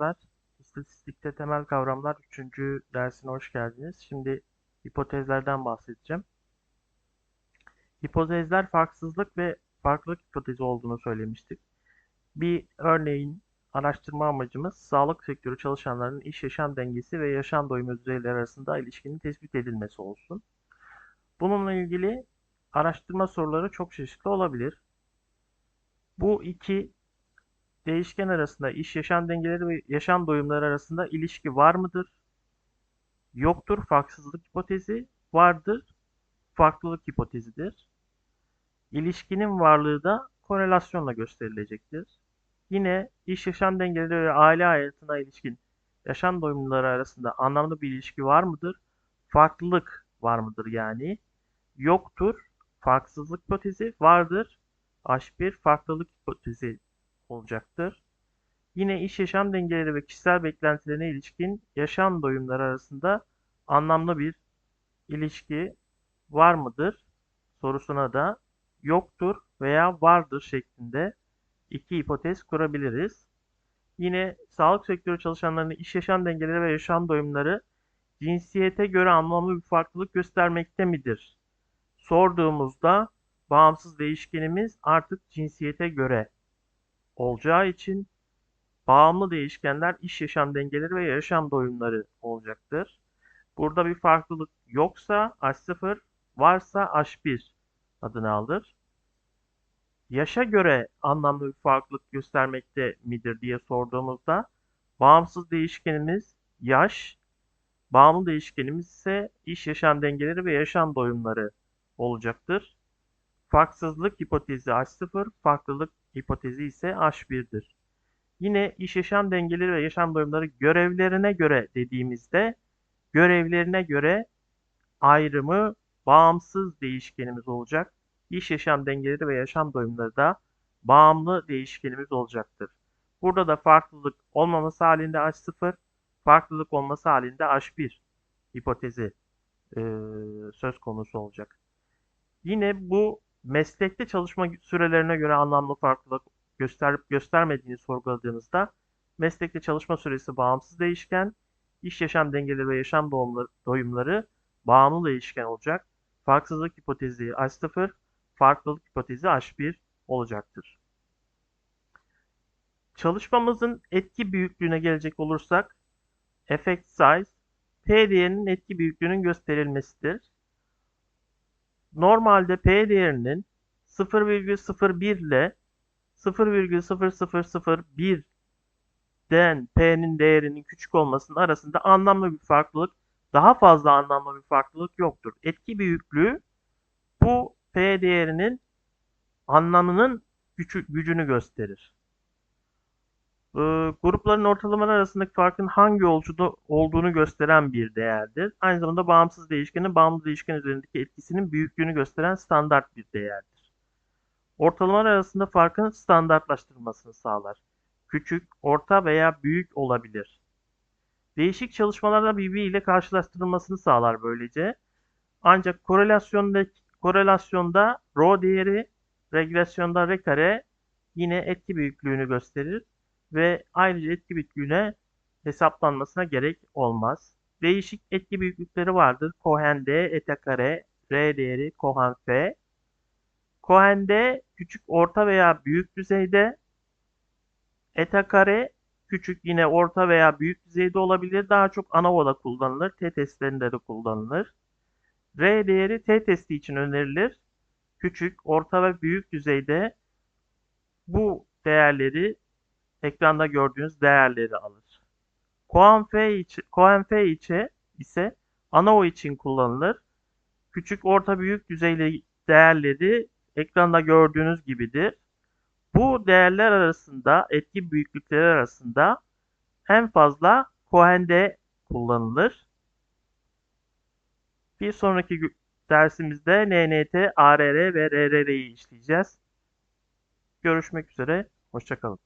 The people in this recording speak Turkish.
arkadaşlar. İstatistikte temel kavramlar 3. dersine hoş geldiniz. Şimdi hipotezlerden bahsedeceğim. Hipotezler farksızlık ve farklılık hipotezi olduğunu söylemiştik. Bir örneğin araştırma amacımız sağlık sektörü çalışanlarının iş yaşam dengesi ve yaşam doyumu düzeyleri arasında ilişkinin tespit edilmesi olsun. Bununla ilgili araştırma soruları çok çeşitli olabilir. Bu iki değişken arasında iş yaşam dengeleri ve yaşam doyumları arasında ilişki var mıdır? Yoktur farksızlık hipotezi, vardır farklılık hipotezidir. İlişkinin varlığı da korelasyonla gösterilecektir. Yine iş yaşam dengeleri ve aile hayatına ilişkin yaşam doyumları arasında anlamlı bir ilişki var mıdır? Farklılık var mıdır yani? Yoktur farksızlık hipotezi, vardır H1 farklılık hipotezi olacaktır. Yine iş yaşam dengeleri ve kişisel beklentilerine ilişkin yaşam doyumları arasında anlamlı bir ilişki var mıdır sorusuna da yoktur veya vardır şeklinde iki hipotez kurabiliriz. Yine sağlık sektörü çalışanlarının iş yaşam dengeleri ve yaşam doyumları cinsiyete göre anlamlı bir farklılık göstermekte midir? Sorduğumuzda bağımsız değişkenimiz artık cinsiyete göre olacağı için bağımlı değişkenler iş yaşam dengeleri ve yaşam doyumları olacaktır. Burada bir farklılık yoksa H0, varsa H1 adını alır. Yaşa göre anlamlı bir farklılık göstermekte midir diye sorduğumuzda bağımsız değişkenimiz yaş, bağımlı değişkenimiz ise iş yaşam dengeleri ve yaşam doyumları olacaktır. Farksızlık hipotezi H0, farklılık hipotezi ise H1'dir. Yine iş yaşam dengeleri ve yaşam doyumları görevlerine göre dediğimizde görevlerine göre ayrımı bağımsız değişkenimiz olacak. İş yaşam dengeleri ve yaşam doyumları da bağımlı değişkenimiz olacaktır. Burada da farklılık olmaması halinde H0, farklılık olması halinde H1 hipotezi e, söz konusu olacak. Yine bu meslekte çalışma sürelerine göre anlamlı farklılık gösterip göstermediğini sorguladığımızda meslekte çalışma süresi bağımsız değişken, iş yaşam dengeleri ve yaşam doyumları bağımlı değişken olacak. Farksızlık hipotezi H0, farklılık hipotezi H1 olacaktır. Çalışmamızın etki büyüklüğüne gelecek olursak, effect size, P değerinin etki büyüklüğünün gösterilmesidir. Normalde P değerinin 0,01 ile 0,0001'den P'nin değerinin küçük olmasının arasında anlamlı bir farklılık, daha fazla anlamlı bir farklılık yoktur. Etki büyüklüğü bu P değerinin anlamının gücü, gücünü gösterir. Ee, grupların ortalamaları arasındaki farkın hangi ölçüde olduğunu gösteren bir değerdir. Aynı zamanda bağımsız değişkenin bağımlı değişken üzerindeki etkisinin büyüklüğünü gösteren standart bir değerdir. Ortalamalar arasında farkın standartlaştırılmasını sağlar. Küçük, orta veya büyük olabilir. Değişik çalışmalarla birbiriyle karşılaştırılmasını sağlar böylece. Ancak korelasyonda, korelasyonda rho değeri, regresyonda r kare yine etki büyüklüğünü gösterir ve ayrıca etki büyüklüğüne hesaplanmasına gerek olmaz. Değişik etki büyüklükleri vardır. Cohen D, eta kare, R değeri, Cohen F. Cohen D küçük, orta veya büyük düzeyde. Eta kare küçük yine orta veya büyük düzeyde olabilir. Daha çok ANOVA'da kullanılır. T testlerinde de kullanılır. R değeri T testi için önerilir. Küçük, orta ve büyük düzeyde bu değerleri ekranda gördüğünüz değerleri alır. F içi, F içi ise ANOVA için kullanılır. Küçük, orta, büyük düzeyli değerleri ekranda gördüğünüz gibidir. Bu değerler arasında, etki büyüklükleri arasında en fazla Cohen'de kullanılır. Bir sonraki dersimizde NNT, ARR ve RRR'yi işleyeceğiz. Görüşmek üzere, hoşçakalın.